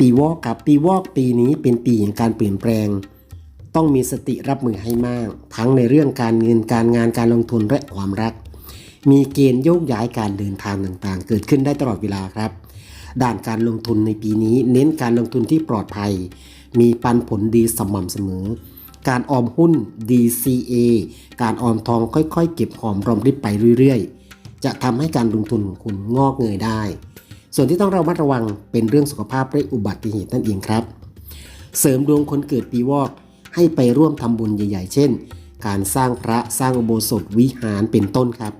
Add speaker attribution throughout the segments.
Speaker 1: ปีวอกครับปีวอกปีนี้เป็นปีแห่งการเปลี่ยนแปลง ต้องมีสติรับมือให้มาก ทั้งในเรื่องการเงินการงานการลงทุนและความรัก มีเกณฑ์โยกย้ายการเดินทางต่างๆ เกิดขึ้นได้ตลอดเวลาครับ ด้านการลงทุนในปีนี้ เน้นการลงทุนที่ปลอดภัย มีปันผลดีสม่ำเสมอ การออมหุ้น DCA การออมทองค่อยๆ เก็บหอมรอมริบไปเรื่อยๆ จะทำให้การลงทุนของคุณงอกเงยได้ ส่วนที่ต้องระมัดระวังเป็นเรื่องสุขภาพและอุบัติเหตุนั่นเองครับ เสริมดวงคนเกิดปีวอกให้ไปร่วมทำบุญใหญ่ ๆ เช่น การสร้างพระสร้างอุโบสถวิหารเป็นต้นครับ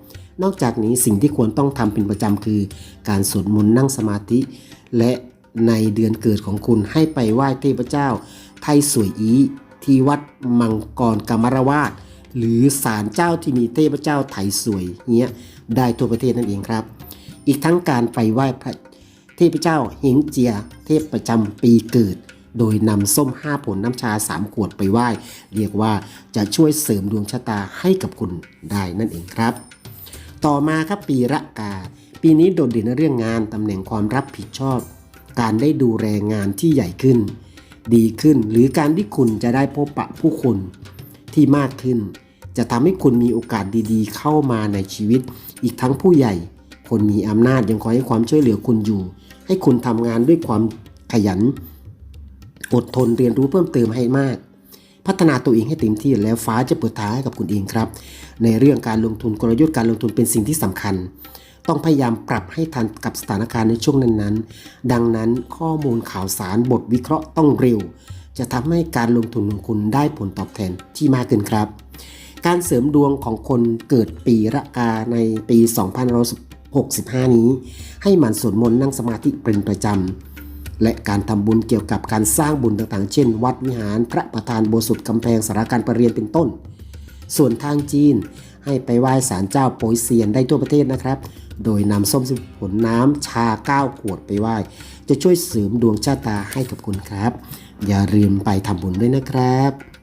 Speaker 1: นอกจากนี้สิ่งที่ควรต้องทำเป็นประจำคือ การสวดมนต์นั่งสมาธิ และในเดือนเกิดของคุณให้ไปไหว้เทพเจ้า ไทยสวยอีที่วัดมังกรกรรมรวาสหรือศาลเจ้าที่มีเทพเจ้าไทยสวยเงี้ยได้ทั่วประเทศนั่นเองครับ อีกทั้งการไปไหว้พระ เทพเจ้าเฮงเจีย เทพประจำปีเกิด โดยนำส้ม 5 ผลน้ำชา 3 ขวดไปไหว้ เรียกว่าจะช่วยเสริมดวงชะตาให้กับคุณได้นั่นเองครับ ต่อมาครับปีระกา ปีนี้โดดเด่นในเรื่องงานตำแหน่งความรับผิดชอบ การได้ดูแลงานที่ใหญ่ขึ้น ดีขึ้นหรือการที่คุณจะได้พบปะผู้คนที่มากขึ้น จะทำให้คุณมีโอกาสดีๆ เข้ามาในชีวิต อีกทั้งผู้ใหญ่คนมีอำนาจยังคอยให้ความช่วยเหลือคุณอยู่ ให้คุณทำงานด้วยความขยัน อดทนเรียนรู้เพิ่มเติมให้มาก พัฒนาตัวเองให้เต็มที่แล้วฟ้าจะเปิดทางให้กับคุณเองครับ ในเรื่องการลงทุนกลยุทธ์การลงทุนเป็นสิ่งที่สำคัญ ต้องพยายามปรับให้ทันกับสถานการณ์ในช่วงนั้นๆ ดังนั้นข้อมูลข่าวสารบทวิเคราะห์ต้องเร็ว จะทำให้การลงทุนของคุณได้ผลตอบแทนที่มากขึ้นครับการเสริมดวงของคนเกิดปีระกาในปี 2565นี้ ให้หมั่นสวดมนต์นั่งสมาธิเป็นประจำ และการทำบุญเกี่ยวกับการสร้างบุญต่างๆ เช่น วัดวิหารพระประธานโบสถ์กำแพงสาราการประเรียนเป็นต้น ส่วนทางจีน ให้ไปไหว้ศาลเจ้าโปยเซียนได้ทั่วประเทศนะครับ โดยนำส้มสิบผลน้ำชา 9 ขวดไปไหว้ จะช่วยเสริมดวงชะตาให้กับคุณครับ อย่าลืมไปทำบุญด้วยนะครับ